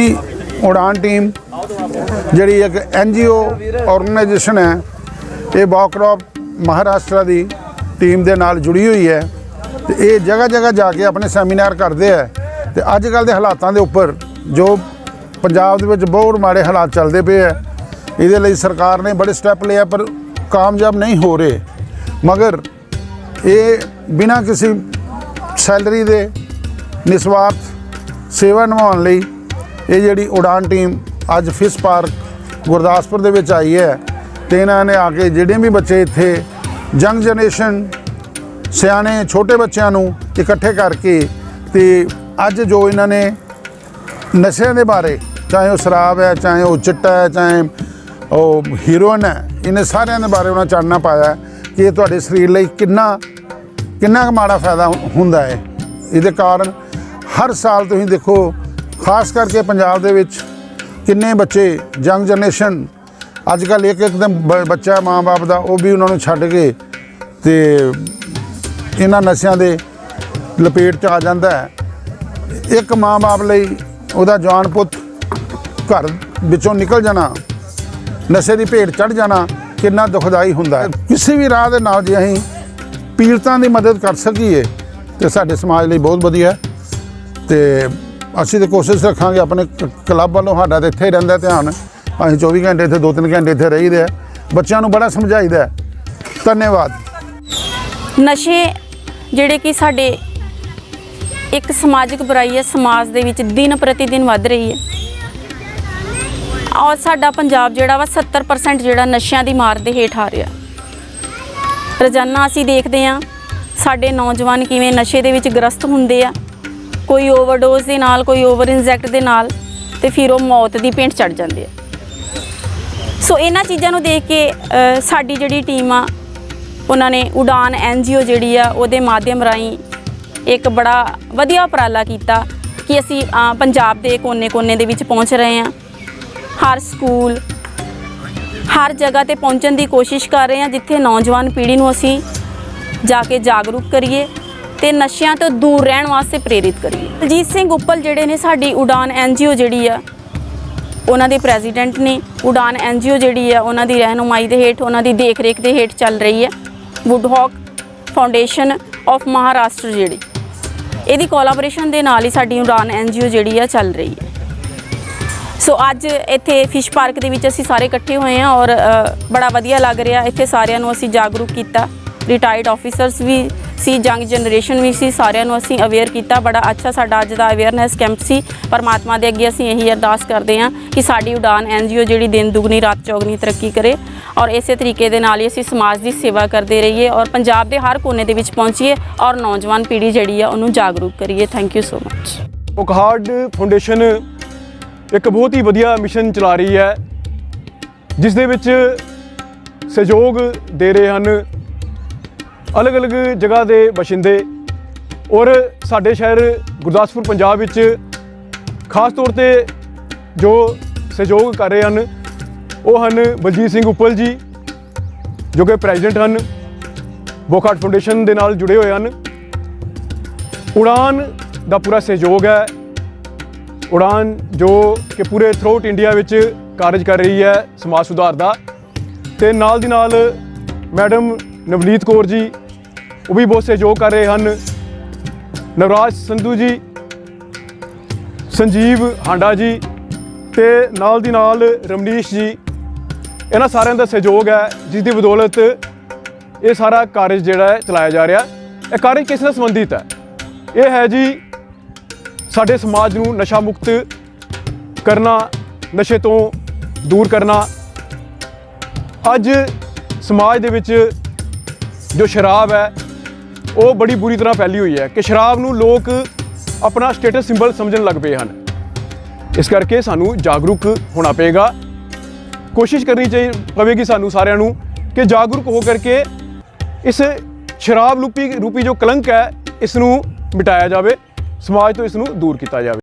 ਅਸੀਂ ਉਡਾਨ ਟੀਮ ਜਿਹੜੀ ਇੱਕ ਐਨਜੀਓ ਆਰਗੇਨਾਈਜੇਸ਼ਨ ਹੈ, ਇਹ ਬਾਕਰੋਪ ਮਹਾਰਾਸ਼ਟਰ ਦੀ ਟੀਮ ਦੇ ਨਾਲ ਜੁੜੀ ਹੋਈ ਹੈ ਤੇ ਇਹ ਜਗ੍ਹਾ ਜਗ੍ਹਾ ਜਾ ਕੇ ਆਪਣੇ ਸੈਮੀਨਾਰ ਕਰਦੇ ਆ ਤੇ ਅੱਜ ਕੱਲ ਦੇ ਹਾਲਾਤਾਂ ਦੇ ਉੱਪਰ ਜੋ ਪੰਜਾਬ ਦੇ ਵਿੱਚ ਬਹੁਤ ਮਾੜੇ ਹਾਲਾਤ ਚੱਲਦੇ ਪਏ ਆ, ਇਹਦੇ ਲਈ ਸਰਕਾਰ ਨੇ ਬੜੇ ਸਟੈਪ ਲਏ ਪਰ ਕਾਮਯਾਬ ਨਹੀਂ ਹੋ ਰਹੇ। ਮਗਰ ਇਹ ਬਿਨਾਂ ਕਿਸੇ ਸੈਲਰੀ ਦੇ, ਨਿਸਵਾਰਥ ਸੇਵਾ ਨਿਭਾਉਣ ਲਈ ਇਹ ਜਿਹੜੀ ਉਡਾਨ ਟੀਮ ਅੱਜ ਫਿਸ਼ ਪਾਰਕ ਗੁਰਦਾਸਪੁਰ ਦੇ ਵਿੱਚ ਆਈ ਹੈ ਤੇ ਇਹਨਾਂ ਨੇ ਆ ਕੇ ਜਿਹੜੇ ਵੀ ਬੱਚੇ ਇੱਥੇ ਯੰਗ ਜਨਰੇਸ਼ਨ, ਸਿਆਣੇ, ਛੋਟੇ ਬੱਚਿਆਂ ਨੂੰ ਇਕੱਠੇ ਕਰਕੇ ਤੇ ਅੱਜ ਜੋ ਇਹਨਾਂ ਨੇ ਨਸ਼ਿਆਂ ਦੇ ਬਾਰੇ, ਚਾਹੇ ਉਹ ਸ਼ਰਾਬ ਹੈ, ਚਾਹੇ ਉਹ ਚਿੱਟਾ ਹੈ, ਚਾਹੇ ਉਹ ਹੀਰੋਇਨ ਹੈ, ਇਹਨੇ ਸਾਰਿਆਂ ਦੇ ਬਾਰੇ ਉਹਨਾਂ ਚਾਨਣਾ ਪਾਇਆ ਕਿ ਇਹ ਤੁਹਾਡੇ ਸਰੀਰ ਲਈ ਕਿੰਨਾ ਕਿੰਨਾ ਕੁ ਮਾੜਾ ਫਾਇਦਾ ਹੁੰਦਾ ਹੈ। ਇਹਦੇ ਕਾਰਨ ਹਰ ਸਾਲ ਤੁਸੀਂ ਦੇਖੋ ਖਾਸ ਕਰਕੇ ਪੰਜਾਬ ਦੇ ਵਿੱਚ ਕਿੰਨੇ ਬੱਚੇ ਯੰਗ ਜਨਰੇਸ਼ਨ ਅੱਜ ਕੱਲ ਇੱਕ ਇੱਕ ਦਿਨ ਬ- ਬੱਚਾ ਮਾਂ-ਬਾਪ ਦਾ, ਉਹ ਵੀ ਉਹਨਾਂ ਨੂੰ ਛੱਡ ਕੇ ਤੇ ਇਹਨਾਂ ਨਸ਼ਿਆਂ ਦੇ ਲਪੇਟ 'ਚ ਆ ਜਾਂਦਾ ਹੈ। ਇੱਕ ਮਾਂ-ਬਾਪ ਲਈ ਉਹਦਾ ਜਵਾਨ ਪੁੱਤ ਘਰ ਵਿੱਚੋਂ ਨਿਕਲ ਜਾਣਾ, ਨਸ਼ੇ ਦੀ ਭੇਟ ਚੜ ਜਾਣਾ, ਕਿੰਨਾ ਦੁਖਦਾਈ ਹੁੰਦਾ ਹੈ। ਕਿਸੇ ਵੀ ਰਾਹ ਦੇ ਨਾਲ ਜੇ ਅਸੀਂ ਪੀੜਤਾਂ ਦੀ ਮਦਦ ਕਰ ਸਕੀਏ, ਤੇ ਸਾਡੇ ਸਮਾਜ ਲਈ ਬਹੁਤ ਵਧੀਆ ਹੈ। ਤੇ ਅਸੀਂ ਤੇ ਕੋਸ਼ਿਸ਼ ਰੱਖਾਂਗੇ ਆਪਣੇ ਕਲੱਬ ਵੱਲੋਂ ਸਾਡਾ ਤੇ ਇੱਥੇ ਹੀ ਰਹਿੰਦਾ ਧਿਆਨ। ਅਸੀਂ 24 ਘੰਟੇ ਇੱਥੇ 2-3 ਘੰਟੇ ਇੱਥੇ ਰਹੀਦੇ ਆ। ਬੱਚਿਆਂ ਨੂੰ ਬੜਾ ਸਮਝਾਈਦਾ ਹੈ। ਧੰਨਵਾਦ। ਨਸ਼ੇ ਜਿਹੜੇ ਕਿ ਸਾਡੇ ਇੱਕ ਸਮਾਜਿਕ ਬੁਰਾਈ ਹੈ, ਸਮਾਜ ਦੇ ਵਿੱਚ ਦਿਨ ਪ੍ਰਤੀ ਦਿਨ ਵੱਧ ਰਹੀ ਹੈ। ਔਰ ਸਾਡਾ ਪੰਜਾਬ ਜਿਹੜਾ ਵਾ 70% ਜਿਹੜਾ ਨਸ਼ਿਆਂ ਦੀ ਮਾਰ ਦੇ ਹੇਠ ਆ ਰਿਹਾ। ਰੋਜ਼ਾਨਾ ਅਸੀਂ ਦੇਖਦੇ ਹਾਂ, ਸਾਡੇ ਨੌਜਵਾਨ ਕਿਵੇਂ ਨਸ਼ੇ ਦੇ ਵਿੱਚ ਗ੍ਰਸਤ ਹੁੰਦੇ ਆ। ਕੋਈ ਓਵਰਡੋਜ਼ ਦੇ ਨਾਲ, ਕੋਈ ਓਵਰ ਇੰਜੈਕਟ ਦੇ ਨਾਲ ਤੇ ਫਿਰ ਉਹ ਮੌਤ ਦੀ ਭੇਂਟ ਚੜ ਜਾਂਦੇ ਆ। ਸੋ ਇਹਨਾਂ ਚੀਜ਼ਾਂ ਨੂੰ ਦੇਖ ਕੇ ਸਾਡੀ ਜਿਹੜੀ ਟੀਮ ਆ, ਉਹਨਾਂ ਨੇ ਉਡਾਨ ਐਨਜੀਓ ਜਿਹੜੀ ਆ, ਉਹਦੇ ਮਾਧਿਅਮ ਰਾਹੀਂ ਇੱਕ ਬੜਾ ਵਧੀਆ ਉਪਰਾਲਾ ਕੀਤਾ ਕਿ ਅਸੀਂ ਪੰਜਾਬ ਦੇ ਕੋਨੇ-ਕੋਨੇ ਦੇ ਵਿੱਚ ਪਹੁੰਚ ਰਹੇ ਹਾਂ। ਹਰ ਸਕੂਲ, ਹਰ ਜਗ੍ਹਾ ਤੇ ਪਹੁੰਚਣ ਦੀ ਕੋਸ਼ਿਸ਼ ਕਰ ਰਹੇ ਹਾਂ, ਜਿੱਥੇ ਨੌਜਵਾਨ ਪੀੜ੍ਹੀ ਨੂੰ ਅਸੀਂ ਜਾ ਕੇ ਜਾਗਰੂਕ ਕਰੀਏ। ਤੇ ਨਸ਼ਿਆਂ ਤੋਂ ਦੂਰ ਰਹਿਣ ਵਾਸਤੇ ਪ੍ਰੇਰਿਤ ਕਰੀਏ ਦਲਜੀਤ ਸਿੰਘ ਉੱਪਲ ਜਿਹੜੇ ਨੇ ਸਾਡੀ ਉਡਾਨ ਐਨਜੀਓ ਜਿਹੜੀ ਆ, ਉਹਨਾਂ ਦੇ ਪ੍ਰੈਜ਼ੀਡੈਂਟ ਨੇ। ਉਡਾਨ ਐਨਜੀਓ ਜਿਹੜੀ ਹੈ ਉਹਨਾਂ ਦੀ ਰਹਿਨੁਮਾਈ ਦੇ ਹੇਠ, ਉਹਨਾਂ ਦੀ ਦੇਖਰੇਖ ਦੇ ਹੇਠ ਚੱਲ ਰਹੀ ਹੈ ਵੁੱਡਹੌਕ ਫਾਊਂਡੇਸ਼ਨ ਆਫ ਮਹਾਰਾਸ਼ਟਰ ਜਿਹੜੀ। ਇਹਦੀ ਕੋਲਾਬੋਰੇਸ਼ਨ ਦੇ ਨਾਲ ਹੀ ਸਾਡੀ ਉਡਾਨ ਐਨਜੀਓ ਜਿਹੜੀ ਆ ਚੱਲ ਰਹੀ ਹੈ ਸੋ ਅੱਜ ਇੱਥੇ ਫਿਸ਼ ਪਾਰਕ ਦੇ ਵਿੱਚ ਅਸੀਂ ਸਾਰੇ ਇਕੱਠੇ ਹੋਏ ਹਾਂ ਔਰ ਬੜਾ ਵਧੀਆ ਲੱਗ ਰਿਹਾ। ਇੱਥੇ ਸਾਰਿਆਂ ਨੂੰ ਅਸੀਂ ਜਾਗਰੂਕ ਕੀਤਾ। ਰਿਟਾਇਰਡ ਆਫੀਸਰਸ ਵੀ ਸੀ ਯੰਗ ਜਨਰੇਸ਼ਨ ਵੀ ਸੀ, ਸਾਰਿਆਂ ਨੂੰ ਅਸੀਂ ਅਵੇਅਰ ਕੀਤਾ। ਬੜਾ ਅੱਛਾ ਸਾਡਾ ਅੱਜ ਦਾ ਅਵੇਅਰਨੈਸ ਕੈਂਪ ਸੀ। ਪਰਮਾਤਮਾ ਦੇ ਅੱਗੇ ਅਸੀਂ ਇਹੀ ਅਰਦਾਸ ਕਰਦੇ ਹਾਂ ਕਿ ਸਾਡੀ ਉਡਾਨ ਐਨਜੀਓ ਜਿਹੜੀ ਦਿਨ ਦੁਗਣੀ, ਰਾਤ ਚੌਗਣੀ ਤਰੱਕੀ ਕਰੇ ਔਰ ਇਸੇ ਤਰੀਕੇ ਦੇ ਨਾਲ ਹੀ ਅਸੀਂ ਸਮਾਜ ਦੀ ਸੇਵਾ ਕਰਦੇ ਰਹੀਏ ਔਰ ਪੰਜਾਬ ਦੇ ਹਰ ਕੋਨੇ ਦੇ ਵਿੱਚ ਪਹੁੰਚੀਏ ਔਰ ਨੌਜਵਾਨ ਪੀੜ੍ਹੀ ਜਿਹੜੀ ਆ ਉਹਨੂੰ ਜਾਗਰੂਕ ਕਰੀਏ। Thank you so much Wockhardt foundation ਇੱਕ ਬਹੁਤ ਹੀ ਵਧੀਆ ਮਿਸ਼ਨ ਚਲਾ ਰਹੀ ਹੈ, ਜਿਸ ਦੇ ਵਿੱਚ ਸਹਿਯੋਗ ਦੇ ਰਹੇ ਹਨ। ਅਲੱਗ-ਅਲੱਗ ਜਗ੍ਹਾ ਦੇ ਬਸ਼ਿੰਦੇ ਔਰ ਸਾਡੇ ਸ਼ਹਿਰ ਗੁਰਦਾਸਪੁਰ, ਪੰਜਾਬ ਵਿੱਚ ਖਾਸ ਤੌਰ ਤੇ ਜੋ ਸਹਿਯੋਗ ਕਰ ਰਹੇ ਹਨ, ਉਹ ਹਨ ਬਲਜੀਤ ਸਿੰਘ ਉੱਪਲ ਜੀ, ਜੋ ਕਿ ਪ੍ਰੈਜ਼ੀਡੈਂਟ ਹਨ ਬੋਖਾਟ ਫਾਊਂਡੇਸ਼ਨ ਦੇ ਨਾਲ ਜੁੜੇ ਹੋਏ ਹਨ। ਉਡਾਨ ਦਾ ਪੂਰਾ ਸਹਿਯੋਗ ਹੈ। ਉਡਾਨ ਜੋ ਕਿ ਪੂਰੇ ਥਰੂਟ ਇੰਡੀਆ ਵਿੱਚ ਕਾਰਜ ਕਰ ਰਹੀ ਹੈ ਸਮਾਜ ਸੁਧਾਰ ਦਾ। ਤੇ ਨਾਲ ਦੀ ਨਾਲ ਮੈਡਮ ਨਵਨੀਤ ਕੌਰ ਜੀ, ਉਹ ਵੀ ਬਹੁਤ ਸਹਿਯੋਗ ਕਰ ਰਹੇ ਹਨ। ਨਵਰਾਜ ਸੰਧੂ ਜੀ, ਸੰਜੀਵ ਹਾਂਡਾ ਜੀ ਤੇ ਨਾਲ ਦੀ ਨਾਲ ਰਮਨੀਸ਼ ਜੀ। ਇਹਨਾਂ ਸਾਰਿਆਂ ਦਾ ਸਹਿਯੋਗ ਹੈ, ਜਿਸ ਦੀ ਬਦੌਲਤ ਇਹ ਸਾਰਾ ਕਾਰਜ ਜਿਹੜਾ ਹੈ ਚਲਾਇਆ ਜਾ ਰਿਹਾ। ਇਹ ਕਾਰਜ ਕਿਸ ਨਾਲ ਸੰਬੰਧਿਤ ਹੈ? ਇਹ ਹੈ ਜੀ, ਸਾਡੇ ਸਮਾਜ ਨੂੰ ਨਸ਼ਾ ਮੁਕਤ ਕਰਨਾ, ਨਸ਼ੇ ਤੋਂ ਦੂਰ ਕਰਨਾ। ਅੱਜ ਸਮਾਜ ਦੇ ਵਿੱਚ ਜੋ ਸ਼ਰਾਬ ਹੈ, ਉਹ ਬੜੀ ਬੁਰੀ ਤਰ੍ਹਾਂ ਫੈਲੀ ਹੋਈ ਹੈ ਕਿ ਸ਼ਰਾਬ ਨੂੰ ਲੋਕ ਆਪਣਾ ਸਟੇਟਸ ਸਿੰਬਲ ਸਮਝਣ ਲੱਗ ਪਏ ਹਨ। ਇਸ ਕਰਕੇ ਸਾਨੂੰ ਜਾਗਰੂਕ ਹੋਣਾ ਪਏਗਾ। ਕੋਸ਼ਿਸ਼ ਕਰਨੀ ਚਾਹੀ, ਪਵੇਗੀ ਸਾਨੂੰ ਸਾਰਿਆਂ ਨੂੰ ਕਿ ਜਾਗਰੂਕ ਹੋ ਕਰਕੇ ਇਸ ਸ਼ਰਾਬ ਰੂਪੀ ਰੂਪੀ ਜੋ ਕਲੰਕ ਹੈ, ਇਸ ਨੂੰ ਮਿਟਾਇਆ ਜਾਵੇ। ਸਮਾਜ ਤੋਂ ਇਸ ਨੂੰ ਦੂਰ ਕੀਤਾ ਜਾਵੇ।